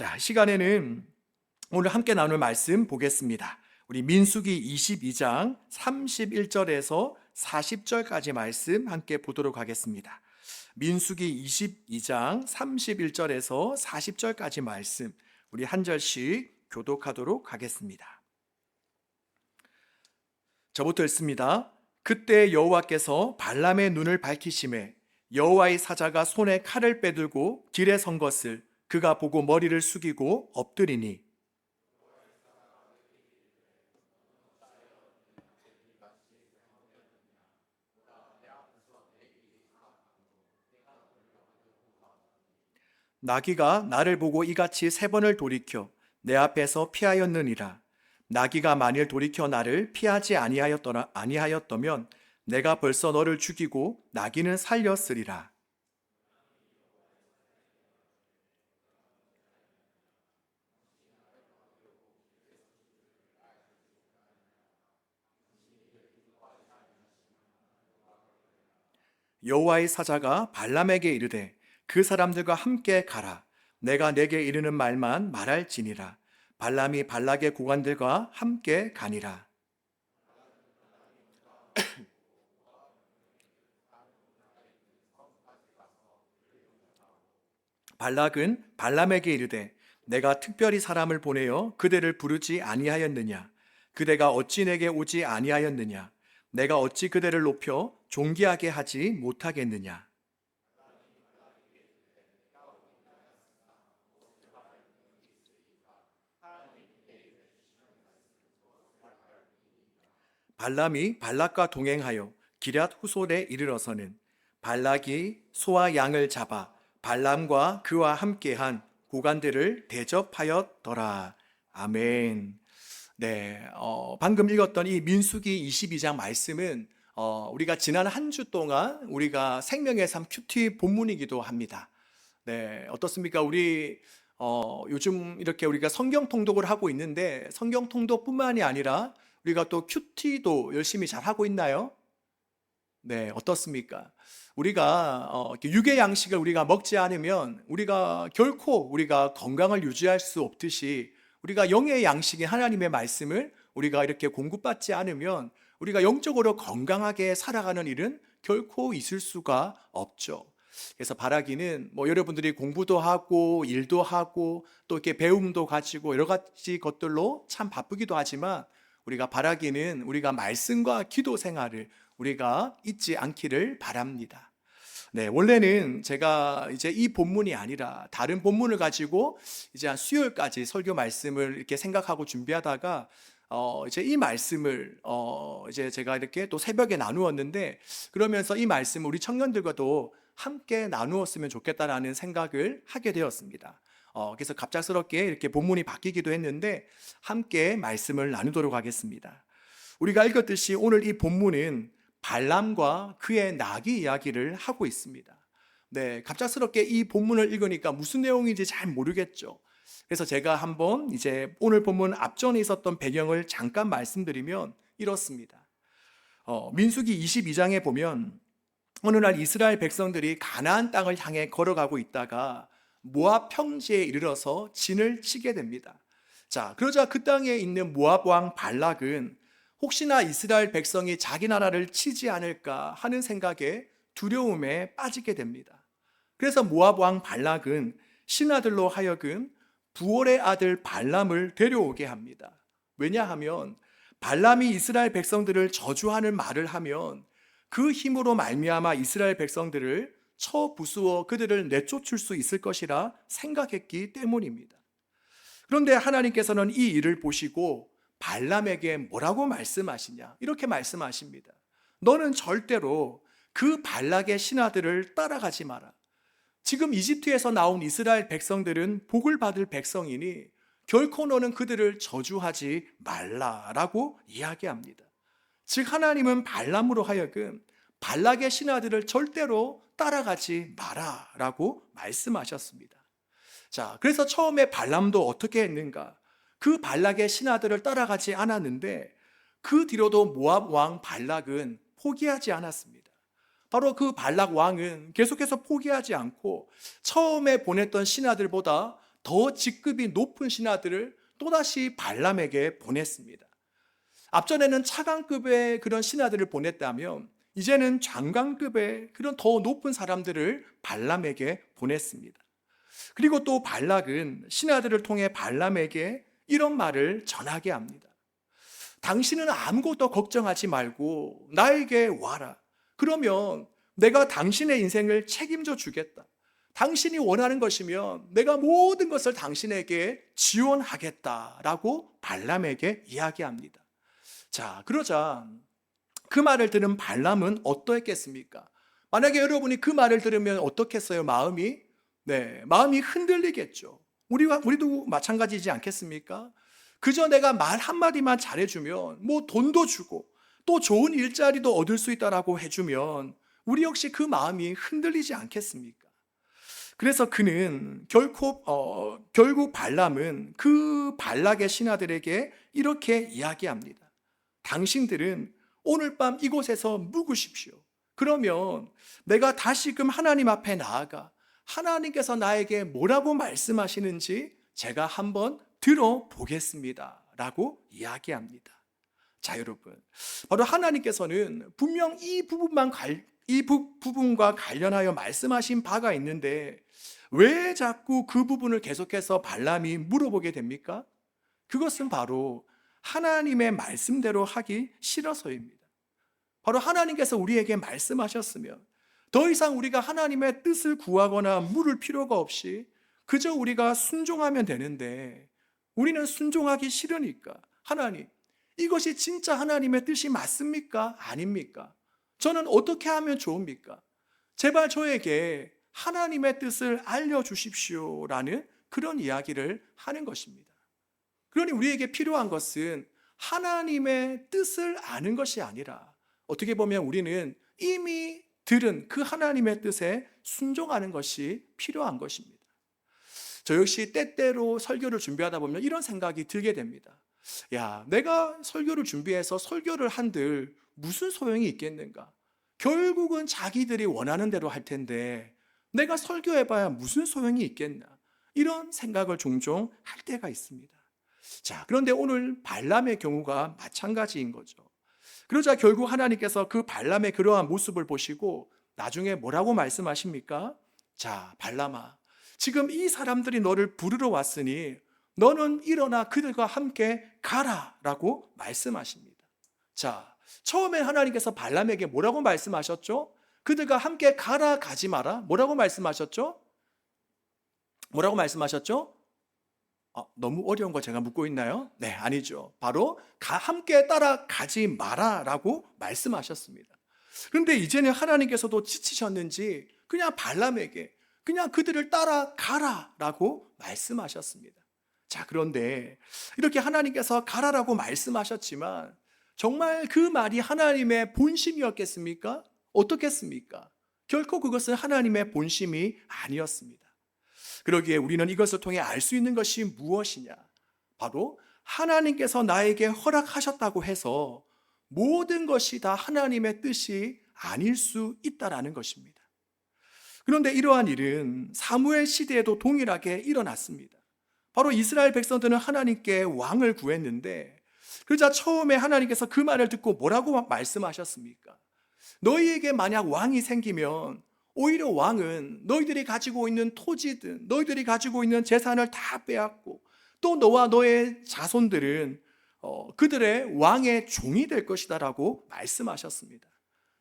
자, 시간에는 오늘 함께 나눌 말씀 보겠습니다. 우리 민수기 22장 31절에서 40절까지 말씀 함께 보도록 하겠습니다. 민수기 22장 31절에서 40절까지 말씀 우리 한 절씩 교독하도록 하겠습니다. 저부터 읽습니다. 그때 여호와께서 발람의 눈을 밝히심에 여호와의 사자가 손에 칼을 빼들고 길에 선 것을 그가 보고 머리를 숙이고 엎드리니 나귀가 나를 보고 이같이 세 번을 돌이켜 내 앞에서 피하였느니라. 나귀가 만일 돌이켜 나를 피하지 아니하였더라 아니하였더면 내가 벌써 너를 죽이고 나귀는 살렸으리라. 여호와의 사자가 발람에게 이르되 그 사람들과 함께 가라. 내가 내게 이르는 말만 말할지니라. 발람이 발락의 고관들과 함께 가니라. 발락은 발람에게 이르되 내가 특별히 사람을 보내어 그대를 부르지 아니하였느냐 그대가 어찌 내게 오지 아니하였느냐 내가 어찌 그대를 높여 존귀하게 하지 못하겠느냐 발람이 발락과 동행하여 기럇 후솔에 이르러서는 발락이 소와 양을 잡아 발람과 그와 함께한 고관들을 대접하였더라. 아멘. 네, 어, 방금 읽었던 이 민수기 22장 말씀은 어, 우리가 지난 한 주 동안 우리가 생명의 삶 큐티 본문이기도 합니다. 네, 어떻습니까? 우리 어, 요즘 이렇게 우리가 성경 통독을 하고 있는데 성경 통독뿐만이 아니라 우리가 또 큐티도 열심히 잘 하고 있나요? 네, 어떻습니까? 우리가 어, 육의 양식을 우리가 먹지 않으면 우리가 결코 우리가 건강을 유지할 수 없듯이 우리가 영의 양식인 하나님의 말씀을 우리가 이렇게 공급받지 않으면 우리가 영적으로 건강하게 살아가는 일은 결코 있을 수가 없죠. 그래서 바라기는 뭐 여러분들이 공부도 하고 일도 하고 또 이렇게 배움도 가지고 여러 가지 것들로 참 바쁘기도 하지만 우리가 바라기는 우리가 말씀과 기도 생활을 우리가 잊지 않기를 바랍니다. 네, 원래는 제가 이제 이 본문이 아니라 다른 본문을 가지고 이제 한 수요일까지 설교 말씀을 이렇게 생각하고 준비하다가 어 이제 이 말씀을 어 이제 제가 이렇게 또 새벽에 나누었는데 그러면서 이 말씀을 우리 청년들과도 함께 나누었으면 좋겠다라는 생각을 하게 되었습니다. 어, 그래서 갑작스럽게 이렇게 본문이 바뀌기도 했는데 함께 말씀을 나누도록 하겠습니다. 우리가 읽었듯이 오늘 이 본문은 발람과 그의 나귀 이야기를 하고 있습니다. 네, 갑작스럽게 이 본문을 읽으니까 무슨 내용인지 잘 모르겠죠. 그래서 제가 한번 이제 오늘 본문 앞전에 있었던 배경을 잠깐 말씀드리면 이렇습니다. 어, 민수기 22장에 보면 어느 날 이스라엘 백성들이 가나안 땅을 향해 걸어가고 있다가 모압 평지에 이르러서 진을 치게 됩니다. 자, 그러자 그 땅에 있는 모압 왕 발락은 혹시나 이스라엘 백성이 자기 나라를 치지 않을까 하는 생각에 두려움에 빠지게 됩니다. 그래서 모압 왕 발락은 신하들로 하여금 부월의 아들 발람을 데려오게 합니다. 왜냐하면 발람이 이스라엘 백성들을 저주하는 말을 하면 그 힘으로 말미암아 이스라엘 백성들을 처 부수어 그들을 내쫓을 수 있을 것이라 생각했기 때문입니다. 그런데 하나님께서는 이 일을 보시고 발람에게 뭐라고 말씀하시냐? 이렇게 말씀하십니다. 너는 절대로 그 발락의 신하들을 따라가지 마라. 지금 이집트에서 나온 이스라엘 백성들은 복을 받을 백성이니 결코 너는 그들을 저주하지 말라라고 이야기합니다. 즉 하나님은 발람으로 하여금 발락의 신하들을 절대로 따라가지 마라라고 말씀하셨습니다. 자, 그래서 처음에 발람도 어떻게 했는가? 그 발락의 신하들을 따라가지 않았는데 그 뒤로도 모압 왕 발락은 포기하지 않았습니다. 바로 그 발락 왕은 계속해서 포기하지 않고 처음에 보냈던 신하들보다 더 직급이 높은 신하들을 또다시 발람에게 보냈습니다. 앞전에는 차관급의 그런 신하들을 보냈다면 이제는 장관급의 그런 더 높은 사람들을 발람에게 보냈습니다. 그리고 또 발락은 신하들을 통해 발람에게 이런 말을 전하게 합니다. 당신은 아무것도 걱정하지 말고 나에게 와라. 그러면 내가 당신의 인생을 책임져 주겠다. 당신이 원하는 것이면 내가 모든 것을 당신에게 지원하겠다라고 발람에게 이야기합니다. 자, 그러자 그 말을 들은 발람은 어떠했겠습니까? 만약에 여러분이 그 말을 들으면 어떻겠어요? 마음이 네, 마음이 흔들리겠죠. 우리가 우리도 마찬가지지 않겠습니까? 그저 내가 말 한마디만 잘해주면 뭐 돈도 주고 또 좋은 일자리도 얻을 수 있다라고 해주면 우리 역시 그 마음이 흔들리지 않겠습니까? 그래서 그는 결코 어, 결국 발람은 그 발락의 신하들에게 이렇게 이야기합니다. 당신들은 오늘 밤 이곳에서 묵으십시오. 그러면 내가 다시금 하나님 앞에 나아가 하나님께서 나에게 뭐라고 말씀하시는지 제가 한번 들어보겠습니다. 라고 이야기합니다. 자, 여러분. 바로 하나님께서는 분명 이 부분만 갈, 이 부, 부분과 관련하여 말씀하신 바가 있는데 왜 자꾸 그 부분을 계속해서 발람이 물어보게 됩니까? 그것은 바로 하나님의 말씀대로 하기 싫어서입니다. 바로 하나님께서 우리에게 말씀하셨으면 더 이상 우리가 하나님의 뜻을 구하거나 물을 필요가 없이 그저 우리가 순종하면 되는데 우리는 순종하기 싫으니까 하나님 이것이 진짜 하나님의 뜻이 맞습니까? 아닙니까? 저는 어떻게 하면 좋습니까? 제발 저에게 하나님의 뜻을 알려주십시오 라는 그런 이야기를 하는 것입니다. 그러니 우리에게 필요한 것은 하나님의 뜻을 아는 것이 아니라 어떻게 보면 우리는 이미 들은 그 하나님의 뜻에 순종하는 것이 필요한 것입니다. 저 역시 때때로 설교를 준비하다 보면 이런 생각이 들게 됩니다. 야, 내가 설교를 준비해서 설교를 한들 무슨 소용이 있겠는가? 결국은 자기들이 원하는 대로 할 텐데 내가 설교해봐야 무슨 소용이 있겠나? 이런 생각을 종종 할 때가 있습니다. 자, 그런데 오늘 발람의 경우가 마찬가지인 거죠. 그러자 결국 하나님께서 그 발람의 그러한 모습을 보시고 나중에 뭐라고 말씀하십니까? 자, 발람아. 지금 이 사람들이 너를 부르러 왔으니 너는 일어나 그들과 함께 가라 라고 말씀하십니다. 자, 처음에 하나님께서 발람에게 뭐라고 말씀하셨죠? 그들과 함께 가라 가지 마라. 뭐라고 말씀하셨죠? 뭐라고 말씀하셨죠? 어, 너무 어려운 거 제가 묻고 있나요? 네, 아니죠. 바로 가, 함께 따라가지 마라라고 말씀하셨습니다. 그런데 이제는 하나님께서도 지치셨는지 그냥 발람에게 그냥 그들을 따라가라라고 말씀하셨습니다. 자, 그런데 이렇게 하나님께서 가라라고 말씀하셨지만 정말 그 말이 하나님의 본심이었겠습니까? 어떻겠습니까? 결코 그것은 하나님의 본심이 아니었습니다. 그러기에 우리는 이것을 통해 알 수 있는 것이 무엇이냐? 바로 하나님께서 나에게 허락하셨다고 해서 모든 것이 다 하나님의 뜻이 아닐 수 있다라는 것입니다. 그런데 이러한 일은 사무엘 시대에도 동일하게 일어났습니다. 바로 이스라엘 백성들은 하나님께 왕을 구했는데 그러자 처음에 하나님께서 그 말을 듣고 뭐라고 말씀하셨습니까? 너희에게 만약 왕이 생기면 오히려 왕은 너희들이 가지고 있는 토지든 너희들이 가지고 있는 재산을 다 빼앗고 또 너와 너의 자손들은 어, 그들의 왕의 종이 될 것이다라고 말씀하셨습니다.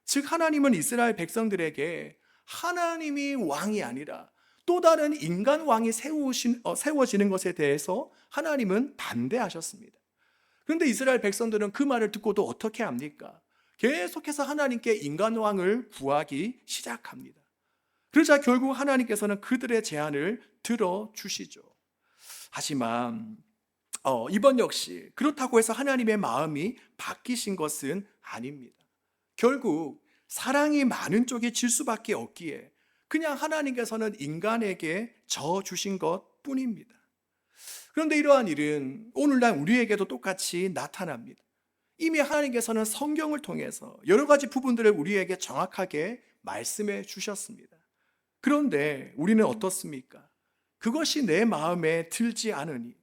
즉 하나님은 이스라엘 백성들에게 하나님이 왕이 아니라 또 다른 인간 왕이 세우신, 어, 세워지는 것에 대해서 하나님은 반대하셨습니다. 그런데 이스라엘 백성들은 그 말을 듣고도 어떻게 합니까? 계속해서 하나님께 인간 왕을 구하기 시작합니다. 그러자 결국 하나님께서는 그들의 제안을 들어주시죠. 하지만 어, 이번 역시 그렇다고 해서 하나님의 마음이 바뀌신 것은 아닙니다. 결국 사랑이 많은 쪽이 질 수밖에 없기에 그냥 하나님께서는 인간에게 져 주신 것 뿐입니다. 그런데 이러한 일은 오늘날 우리에게도 똑같이 나타납니다. 이미 하나님께서는 성경을 통해서 여러 가지 부분들을 우리에게 정확하게 말씀해 주셨습니다. 그런데 우리는 어떻습니까? 그것이 내 마음에 들지 않으니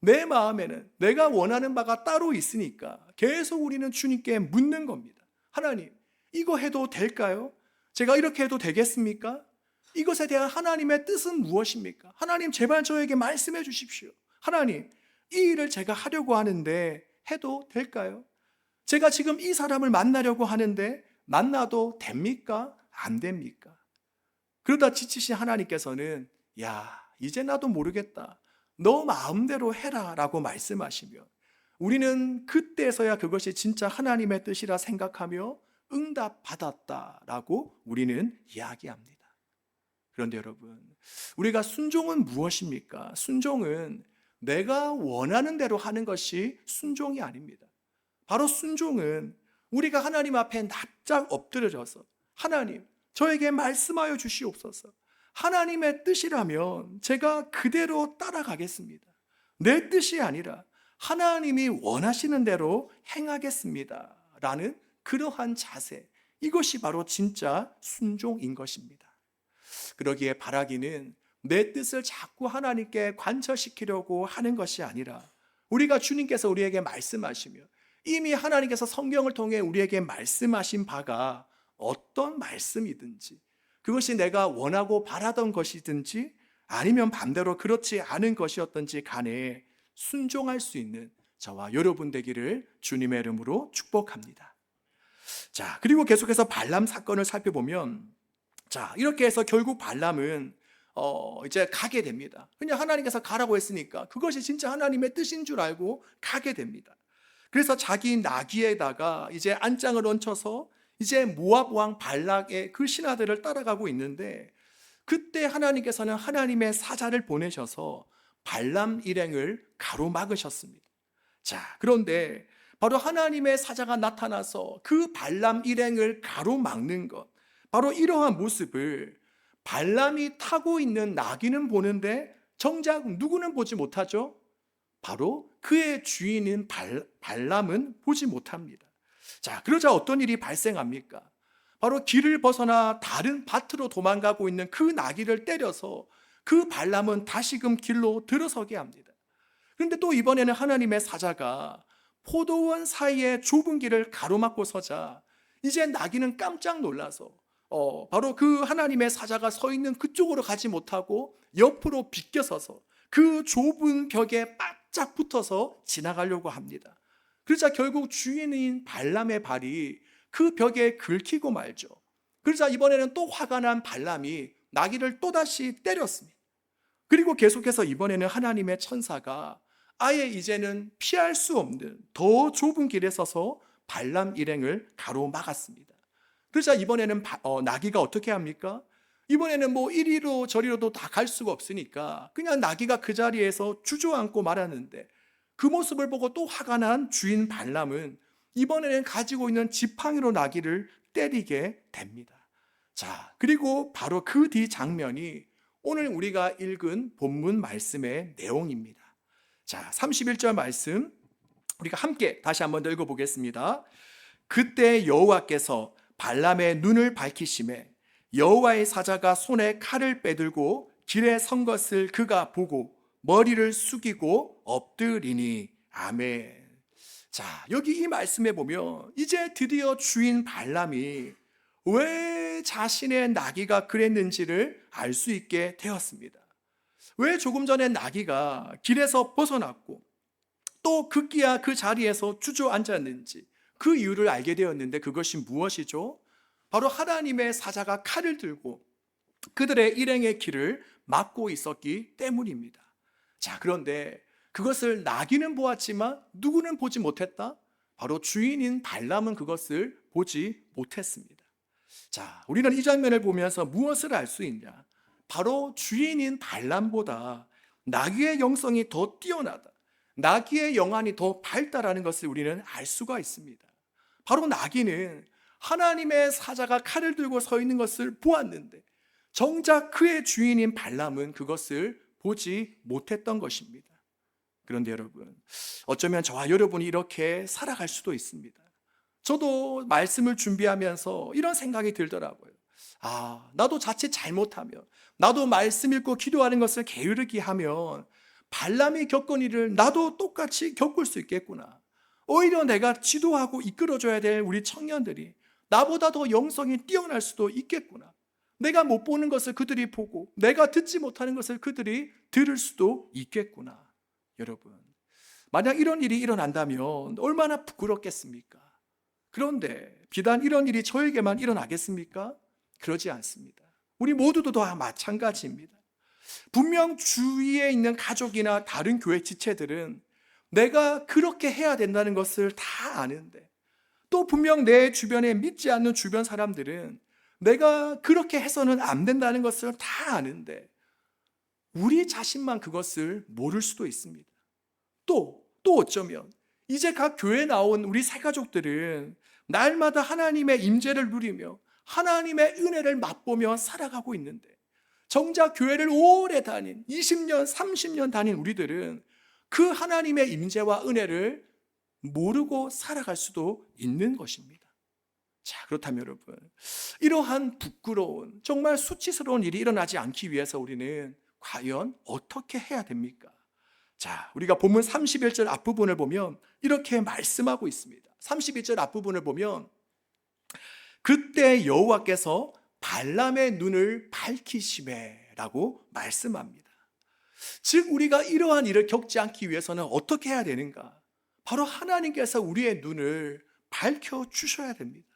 내 마음에는 내가 원하는 바가 따로 있으니까 계속 우리는 주님께 묻는 겁니다. 하나님, 이거 해도 될까요? 제가 이렇게 해도 되겠습니까? 이것에 대한 하나님의 뜻은 무엇입니까? 하나님, 제발 저에게 말씀해 주십시오. 하나님, 이 일을 제가 하려고 하는데 해도 될까요? 제가 지금 이 사람을 만나려고 하는데 만나도 됩니까? 안 됩니까? 그러다 지치신 하나님께서는 야, 이제 나도 모르겠다. 너 마음대로 해라 라고 말씀하시면 우리는 그때서야 그것이 진짜 하나님의 뜻이라 생각하며 응답 받았다 라고 우리는 이야기합니다. 그런데 여러분, 우리가 순종은 무엇입니까? 순종은 내가 원하는 대로 하는 것이 순종이 아닙니다. 바로 순종은 우리가 하나님 앞에 납작 엎드려져서 하나님, 저에게 말씀하여 주시옵소서. 하나님의 뜻이라면 제가 그대로 따라가겠습니다. 내 뜻이 아니라 하나님이 원하시는 대로 행하겠습니다. 라는 그러한 자세. 이것이 바로 진짜 순종인 것입니다. 그러기에 바라기는 내 뜻을 자꾸 하나님께 관철시키려고 하는 것이 아니라 우리가 주님께서 우리에게 말씀하시며 이미 하나님께서 성경을 통해 우리에게 말씀하신 바가 어떤 말씀이든지 그것이 내가 원하고 바라던 것이든지 아니면 반대로 그렇지 않은 것이었던지 간에 순종할 수 있는 저와 여러분 되기를 주님의 이름으로 축복합니다. 자, 그리고 계속해서 발람 사건을 살펴보면 자, 이렇게 해서 결국 발람은 어, 이제 가게 됩니다. 그냥 하나님께서 가라고 했으니까 그것이 진짜 하나님의 뜻인 줄 알고 가게 됩니다. 그래서 자기 나귀에다가 이제 안장을 얹혀서 이제 모압 왕 발락의 그 신하들을 따라가고 있는데 그때 하나님께서는 하나님의 사자를 보내셔서 발람 일행을 가로막으셨습니다. 자, 그런데 바로 하나님의 사자가 나타나서 그 발람 일행을 가로막는 것, 바로 이러한 모습을 발람이 타고 있는 나귀는 보는데 정작 누구는 보지 못하죠? 바로 그의 주인인 발, 발람은 보지 못합니다. 자, 그러자 어떤 일이 발생합니까? 바로 길을 벗어나 다른 밭으로 도망가고 있는 그 나귀를 때려서 그 발람은 다시금 길로 들어서게 합니다. 그런데 또 이번에는 하나님의 사자가 포도원 사이에 좁은 길을 가로막고 서자 이제 나귀는 깜짝 놀라서 어, 바로 그 하나님의 사자가 서 있는 그쪽으로 가지 못하고 옆으로 비껴서서 그 좁은 벽에 바짝 붙어서 지나가려고 합니다. 그러자 결국 주인인 발람의 발이 그 벽에 긁히고 말죠. 그러자 이번에는 또 화가 난 발람이 나귀를 또다시 때렸습니다. 그리고 계속해서 이번에는 하나님의 천사가 아예 이제는 피할 수 없는 더 좁은 길에 서서 발람 일행을 가로막았습니다. 그러자 이번에는 바- 어, 나귀가 어떻게 합니까? 이번에는 뭐 이리로 저리로도 다 갈 수가 없으니까 그냥 나귀가 그 자리에서 주저앉고 말았는데 그 모습을 보고 또 화가 난 주인 발람은 이번에는 가지고 있는 지팡이로 나귀를 때리게 됩니다. 자, 그리고 바로 그 뒤 장면이 오늘 우리가 읽은 본문 말씀의 내용입니다. 자, 31절 말씀 우리가 함께 다시 한번 더 읽어보겠습니다. 그때 여호와께서 발람의 눈을 밝히심에 여호와의 사자가 손에 칼을 빼들고 길에 선 것을 그가 보고 머리를 숙이고 엎드리니 아멘. 자, 여기 이 말씀에 보면 이제 드디어 주인 발람이 왜 자신의 나귀가 그랬는지를 알 수 있게 되었습니다. 왜 조금 전에 나귀가 길에서 벗어났고 또 급기야 그 자리에서 주저앉았는지 그 이유를 알게 되었는데 그것이 무엇이죠? 바로 하나님의 사자가 칼을 들고 그들의 일행의 길을 막고 있었기 때문입니다. 자, 그런데 그것을 나귀는 보았지만 누구는 보지 못했다? 바로 주인인 발람은 그것을 보지 못했습니다. 자, 우리는 이 장면을 보면서 무엇을 알 수 있냐? 바로 주인인 발람보다 나귀의 영성이 더 뛰어나다. 나귀의 영안이 더 밝다라는 것을 우리는 알 수가 있습니다. 바로 나귀는 하나님의 사자가 칼을 들고 서 있는 것을 보았는데 정작 그의 주인인 발람은 그것을 보지 못했던 것입니다. 그런데 여러분, 어쩌면 저와 여러분이 이렇게 살아갈 수도 있습니다. 저도 말씀을 준비하면서 이런 생각이 들더라고요. 아, 나도 자칫 잘못하면, 나도 말씀 읽고 기도하는 것을 게으르게 하면, 발람이 겪은 일을 나도 똑같이 겪을 수 있겠구나. 오히려 내가 지도하고 이끌어줘야 될 우리 청년들이 나보다 더 영성이 뛰어날 수도 있겠구나. 내가 못 보는 것을 그들이 보고, 내가 듣지 못하는 것을 그들이 들을 수도 있겠구나. 여러분, 만약 이런 일이 일어난다면 얼마나 부끄럽겠습니까? 그런데 비단 이런 일이 저에게만 일어나겠습니까? 그러지 않습니다. 우리 모두도 다 마찬가지입니다. 분명 주위에 있는 가족이나 다른 교회 지체들은 내가 그렇게 해야 된다는 것을 다 아는데 또 분명 내 주변에 믿지 않는 주변 사람들은 내가 그렇게 해서는 안 된다는 것을 다 아는데 우리 자신만 그것을 모를 수도 있습니다. 또, 또 어쩌면 이제 각 교회에 나온 우리 새가족들은 날마다 하나님의 임재를 누리며 하나님의 은혜를 맛보며 살아가고 있는데 정작 교회를 오래 다닌 20년, 30년 다닌 우리들은 그 하나님의 임재와 은혜를 모르고 살아갈 수도 있는 것입니다. 자, 그렇다면 여러분, 이러한 부끄러운, 정말 수치스러운 일이 일어나지 않기 위해서 우리는 과연 어떻게 해야 됩니까? 자, 우리가 본문 31절 앞부분을 보면 이렇게 말씀하고 있습니다. 31절 앞부분을 보면 그때 여호와께서 발람의 눈을 밝히시매라고 말씀합니다. 즉 우리가 이러한 일을 겪지 않기 위해서는 어떻게 해야 되는가? 바로 하나님께서 우리의 눈을 밝혀 주셔야 됩니다.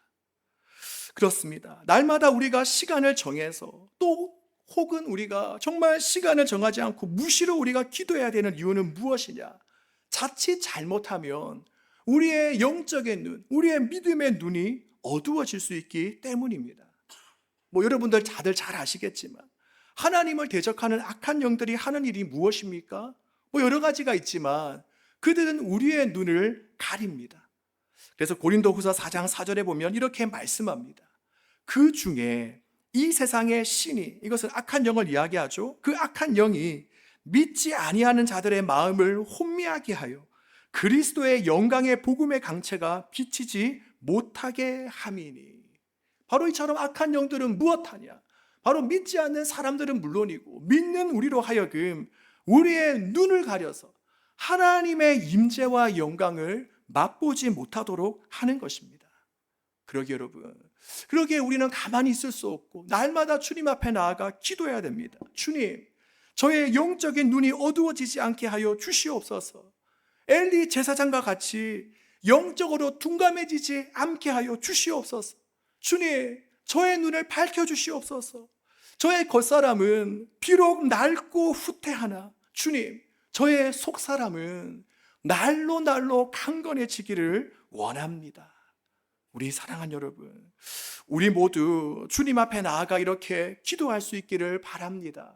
그렇습니다. 날마다 우리가 시간을 정해서 또 혹은 우리가 정말 시간을 정하지 않고 무시로 우리가 기도해야 되는 이유는 무엇이냐? 자칫 잘못하면 우리의 영적인 눈, 우리의 믿음의 눈이 어두워질 수 있기 때문입니다. 뭐 여러분들 다들 잘 아시겠지만 하나님을 대적하는 악한 영들이 하는 일이 무엇입니까? 뭐 여러 가지가 있지만 그들은 우리의 눈을 가립니다. 그래서 고린도후서 4장 4절에 보면 이렇게 말씀합니다. 그 중에 이 세상의 신이 이것은 악한 영을 이야기하죠. 그 악한 영이 믿지 아니하는 자들의 마음을 혼미하게 하여 그리스도의 영광의 복음의 강체가 비치지 못하게 함이니. 바로 이처럼 악한 영들은 무엇하냐? 바로 믿지 않는 사람들은 물론이고 믿는 우리로 하여금 우리의 눈을 가려서 하나님의 임재와 영광을 맛보지 못하도록 하는 것입니다. 그러기 여러분, 그러기에 우리는 가만히 있을 수 없고 날마다 주님 앞에 나아가 기도해야 됩니다. 주님, 저의 영적인 눈이 어두워지지 않게 하여 주시옵소서. 엘리 제사장과 같이 영적으로 둔감해지지 않게 하여 주시옵소서. 주님, 저의 눈을 밝혀 주시옵소서. 저의 겉사람은 비록 낡고 후퇴하나 주님, 저의 속사람은 날로 날로 강건해지기를 원합니다. 우리 사랑한 여러분, 우리 모두 주님 앞에 나아가 이렇게 기도할 수 있기를 바랍니다.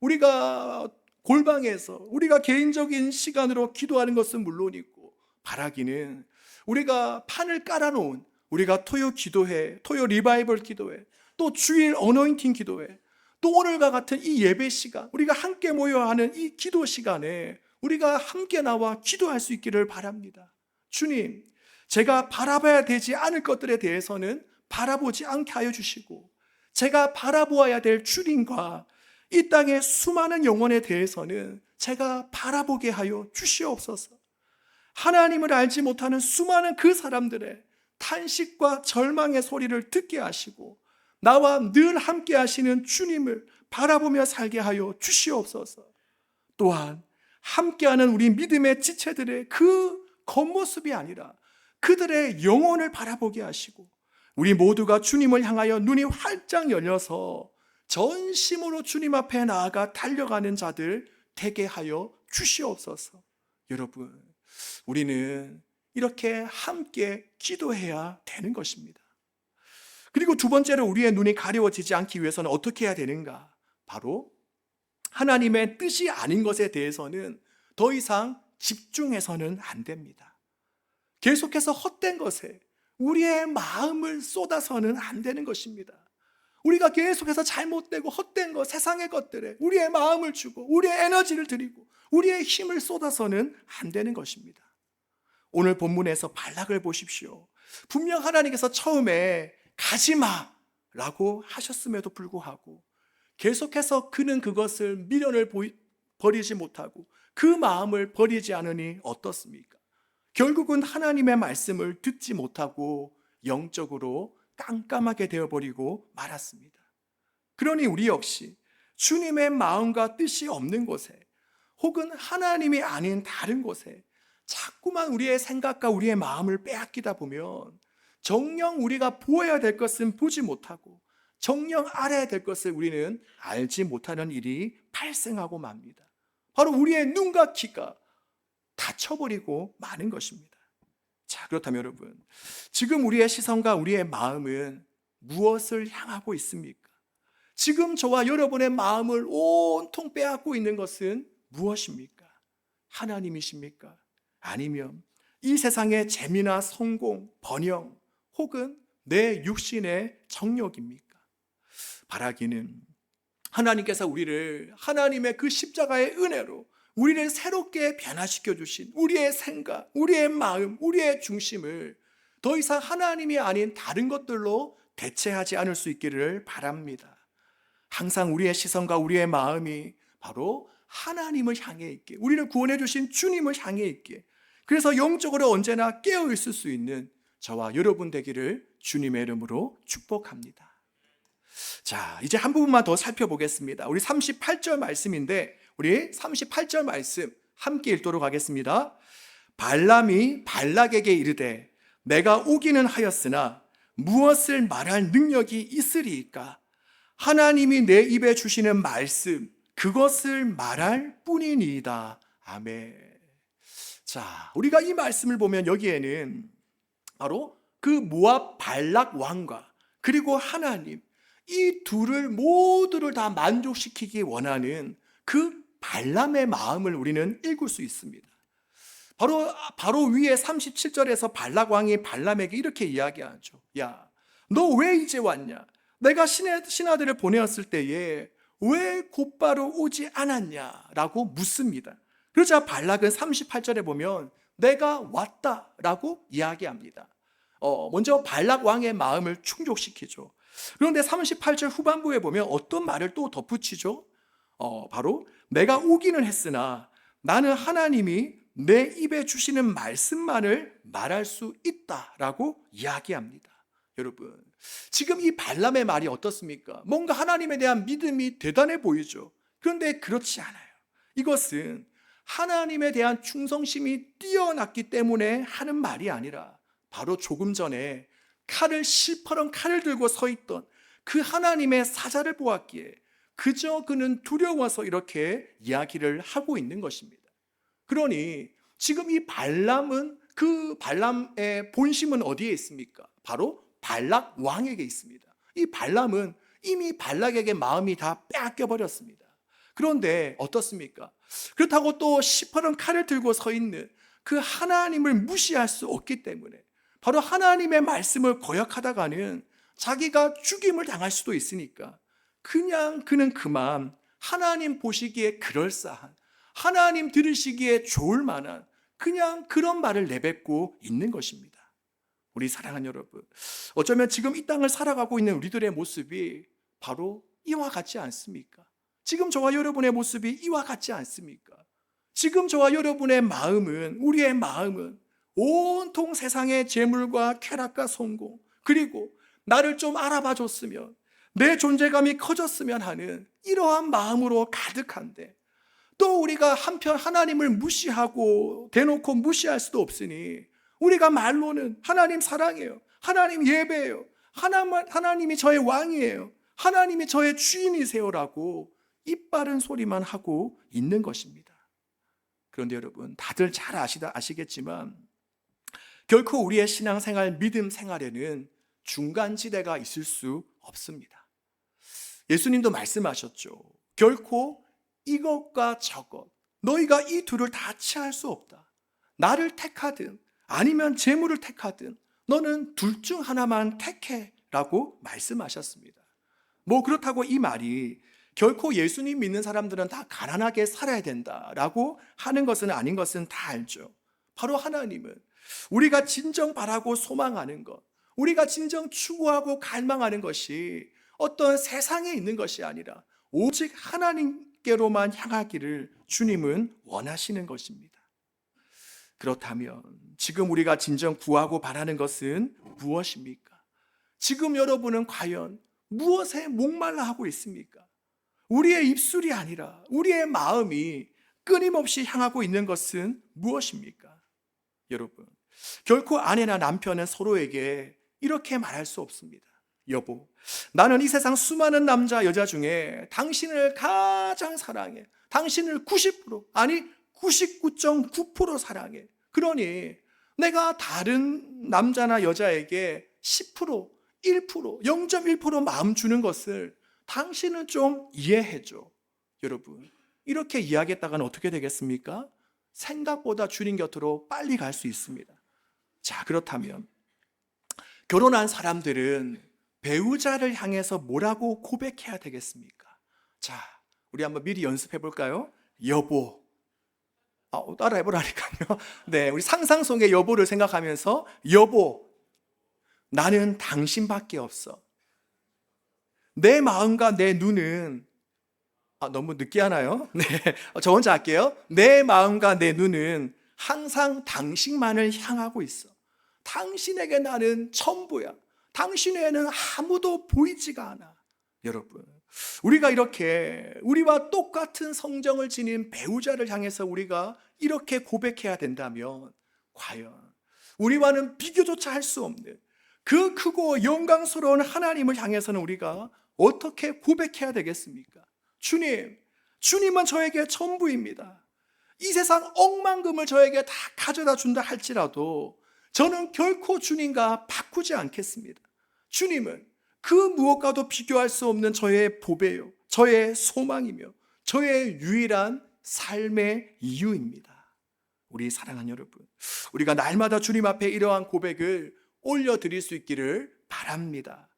우리가 골방에서 우리가 개인적인 시간으로 기도하는 것은 물론이고 바라기는 우리가 판을 깔아놓은 우리가 토요 기도회, 토요 리바이벌 기도회, 또 주일 어노인팅 기도회, 또 오늘과 같은 이 예배 시간, 우리가 함께 모여 하는 이 기도 시간에 우리가 함께 나와 기도할 수 있기를 바랍니다. 주님, 제가 바라봐야 되지 않을 것들에 대해서는 바라보지 않게 하여 주시고, 제가 바라보아야 될 주님과 이 땅의 수많은 영혼에 대해서는 제가 바라보게 하여 주시옵소서. 하나님을 알지 못하는 수많은 그 사람들의 탄식과 절망의 소리를 듣게 하시고, 나와 늘 함께 하시는 주님을 바라보며 살게 하여 주시옵소서. 또한 함께하는 우리 믿음의 지체들의 그 겉모습이 아니라 그들의 영혼을 바라보게 하시고 우리 모두가 주님을 향하여 눈이 활짝 열려서 전심으로 주님 앞에 나아가 달려가는 자들 되게 하여 주시옵소서. 여러분, 우리는 이렇게 함께 기도해야 되는 것입니다. 그리고 두 번째로 우리의 눈이 가려워지지 않기 위해서는 어떻게 해야 되는가? 바로 하나님의 뜻이 아닌 것에 대해서는 더 이상 집중해서는 안 됩니다. 계속해서 헛된 것에 우리의 마음을 쏟아서는 안 되는 것입니다. 우리가 계속해서 잘못되고 헛된 것, 세상의 것들에 우리의 마음을 주고 우리의 에너지를 드리고 우리의 힘을 쏟아서는 안 되는 것입니다. 오늘 본문에서 발락을 보십시오. 분명 하나님께서 처음에 가지 마 라고 하셨음에도 불구하고 계속해서 그는 그것을 미련을 버리지 못하고 그 마음을 버리지 않으니 어떻습니까? 결국은 하나님의 말씀을 듣지 못하고 영적으로 깜깜하게 되어버리고 말았습니다. 그러니 우리 역시 주님의 마음과 뜻이 없는 곳에 혹은 하나님이 아닌 다른 곳에 자꾸만 우리의 생각과 우리의 마음을 빼앗기다 보면 정령 우리가 보아야 될 것은 보지 못하고 정령 알아야 될 것을 우리는 알지 못하는 일이 발생하고 맙니다. 바로 우리의 눈과 귀가 닫혀버리고 마는 것입니다. 자, 그렇다면 여러분, 지금 우리의 시선과 우리의 마음은 무엇을 향하고 있습니까? 지금 저와 여러분의 마음을 온통 빼앗고 있는 것은 무엇입니까? 하나님이십니까? 아니면 이 세상의 재미나 성공, 번영, 혹은 내 육신의 정욕입니까? 바라기는 하나님께서 우리를 하나님의 그 십자가의 은혜로 우리를 새롭게 변화시켜 주신 우리의 생각, 우리의 마음, 우리의 중심을 더 이상 하나님이 아닌 다른 것들로 대체하지 않을 수 있기를 바랍니다. 항상 우리의 시선과 우리의 마음이 바로 하나님을 향해 있게, 우리를 구원해 주신 주님을 향해 있게, 그래서 영적으로 언제나 깨어 있을 수 있는 저와 여러분 되기를 주님의 이름으로 축복합니다. 자, 이제 한 부분만 더 살펴보겠습니다. 우리 38절 말씀인데, 우리 38절 말씀 함께 읽도록 하겠습니다. 발람이 발락에게 이르되, 내가 오기는 하였으나 무엇을 말할 능력이 있으리이까? 하나님이 내 입에 주시는 말씀, 그것을 말할 뿐이니이다. 아멘. 자, 우리가 이 말씀을 보면 여기에는 바로 그 모압 발락 왕과 그리고 하나님 이 둘을 모두를 다 만족시키기 원하는 그 발람의 마음을 우리는 읽을 수 있습니다. 바로 바로 위에 37절에서 발락 왕이 발람에게 이렇게 이야기하죠. 야, 너 왜 이제 왔냐? 내가 신하, 신하들을 보내었을 때에 왜 곧바로 오지 않았냐라고 묻습니다. 그러자 발락은 38절에 보면 내가 왔다라고 이야기합니다. 어, 먼저 발락 왕의 마음을 충족시키죠. 그런데 38절 후반부에 보면 어떤 말을 또 덧붙이죠? 어, 바로 내가 오기는 했으나 나는 하나님이 내 입에 주시는 말씀만을 말할 수 있다라고 이야기합니다. 여러분, 지금 이 발람의 말이 어떻습니까? 뭔가 하나님에 대한 믿음이 대단해 보이죠. 그런데 그렇지 않아요. 이것은 하나님에 대한 충성심이 뛰어났기 때문에 하는 말이 아니라 바로 조금 전에 칼을 시퍼런 칼을 들고 서 있던 그 하나님의 사자를 보았기에 그저 그는 두려워서 이렇게 이야기를 하고 있는 것입니다. 그러니 지금 이 발람은 그 발람의 본심은 어디에 있습니까? 바로 발락 왕에게 있습니다. 이 발람은 이미 발락에게 마음이 다 빼앗겨 버렸습니다. 그런데 어떻습니까? 그렇다고 또 시퍼런 칼을 들고 서 있는 그 하나님을 무시할 수 없기 때문에 바로 하나님의 말씀을 거역하다가는 자기가 죽임을 당할 수도 있으니까 그냥 그는 그만 하나님 보시기에 그럴싸한 하나님 들으시기에 좋을 만한 그냥 그런 말을 내뱉고 있는 것입니다. 우리 사랑하는 여러분, 어쩌면 지금 이 땅을 살아가고 있는 우리들의 모습이 바로 이와 같지 않습니까? 지금 저와 여러분의 모습이 이와 같지 않습니까? 지금 저와 여러분의 마음은, 우리의 마음은 온통 세상의 재물과 쾌락과 성공, 그리고 나를 좀 알아봐 줬으면, 내 존재감이 커졌으면 하는 이러한 마음으로 가득한데, 또 우리가 한편 하나님을 무시하고 대놓고 무시할 수도 없으니, 우리가 말로는 하나님 사랑해요. 하나님 예배해요. 하나님, 하나님이 저의 왕이에요. 하나님이 저의 주인이세요라고 입 바른 소리만 하고 있는 것입니다. 그런데 여러분, 다들 잘 아시다, 아시겠지만, 결코 우리의 신앙생활, 믿음 생활에는 중간지대가 있을 수 없습니다. 예수님도 말씀하셨죠. 결코 이것과 저것, 너희가 이 둘을 다 취할 수 없다. 나를 택하든, 아니면 재물을 택하든, 너는 둘 중 하나만 택해. 라고 말씀하셨습니다. 뭐 그렇다고 이 말이 결코 예수님 믿는 사람들은 다 가난하게 살아야 된다 라고 하는 것은 아닌 것은 다 알죠. 바로 하나님은 우리가 진정 바라고 소망하는 것, 우리가 진정 추구하고 갈망하는 것이 어떤 세상에 있는 것이 아니라 오직 하나님께로만 향하기를 주님은 원하시는 것입니다. 그렇다면 지금 우리가 진정 구하고 바라는 것은 무엇입니까? 지금 여러분은 과연 무엇에 목말라 하고 있습니까? 우리의 입술이 아니라 우리의 마음이 끊임없이 향하고 있는 것은 무엇입니까? 여러분, 결코 아내나 남편은 서로에게 이렇게 말할 수 없습니다. 여보, 나는 이 세상 수많은 남자, 여자 중에 당신을 가장 사랑해. 당신을 90% 아니 99.9% 사랑해. 그러니 내가 다른 남자나 여자에게 10%, 1%, 0.1% 마음 주는 것을 당신은 좀 이해해줘. 여러분, 이렇게 이야기했다가는 어떻게 되겠습니까? 생각보다 주님 곁으로 빨리 갈 수 있습니다. 자, 그렇다면 결혼한 사람들은 배우자를 향해서 뭐라고 고백해야 되겠습니까? 자, 우리 한번 미리 연습해 볼까요? 여보. 아, 따라 해보라니까요. 네, 우리 상상 속의 여보를 생각하면서 여보, 나는 당신밖에 없어. 내 마음과 내 눈은 아, 너무 늦게 하나요? 네, 저 혼자 할게요. 내 마음과 내 눈은 항상 당신만을 향하고 있어. 당신에게 나는 전부야. 당신에는 아무도 보이지가 않아. 여러분, 우리가 이렇게 우리와 똑같은 성정을 지닌 배우자를 향해서 우리가 이렇게 고백해야 된다면 과연 우리와는 비교조차 할 수 없는 그 크고 영광스러운 하나님을 향해서는 우리가 어떻게 고백해야 되겠습니까? 주님, 주님은 저에게 전부입니다. 이 세상 억만금을 저에게 다 가져다 준다 할지라도 저는 결코 주님과 바꾸지 않겠습니다. 주님은 그 무엇과도 비교할 수 없는 저의 보배요, 저의 소망이며 저의 유일한 삶의 이유입니다. 우리 사랑하는 여러분, 우리가 날마다 주님 앞에 이러한 고백을 올려드릴 수 있기를 바랍니다.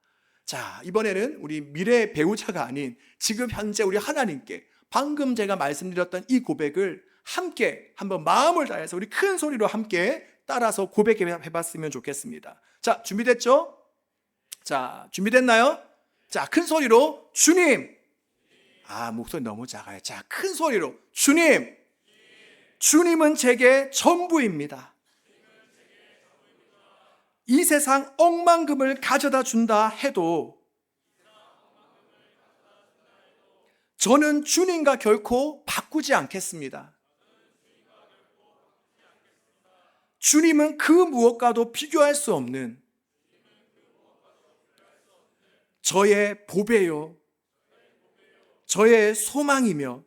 자, 이번에는 우리 미래 배우자가 아닌 지금 현재 우리 하나님께 방금 제가 말씀드렸던 이 고백을 함께 한번 마음을 다해서 우리 큰 소리로 함께 따라서 고백해 봤으면 좋겠습니다. 자, 준비됐죠? 자, 준비됐나요? 자, 큰 소리로 주님. 아, 목소리 너무 작아요. 자, 큰 소리로 주님. 주님은 제게 전부입니다. 이 세상 억만금을 가져다 준다 해도 저는 주님과 결코 바꾸지 않겠습니다. 주님은 그 무엇과도 비교할 수 없는 저의 보배요, 저의 소망이며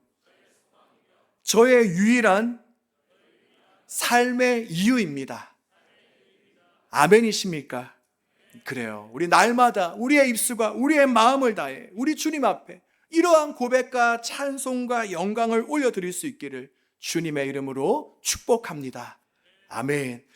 저의 유일한 삶의 이유입니다. 아멘이십니까? 그래요. 우리 날마다 우리의 입술과 우리의 마음을 다해 우리 주님 앞에 이러한 고백과 찬송과 영광을 올려드릴 수 있기를 주님의 이름으로 축복합니다. 아멘.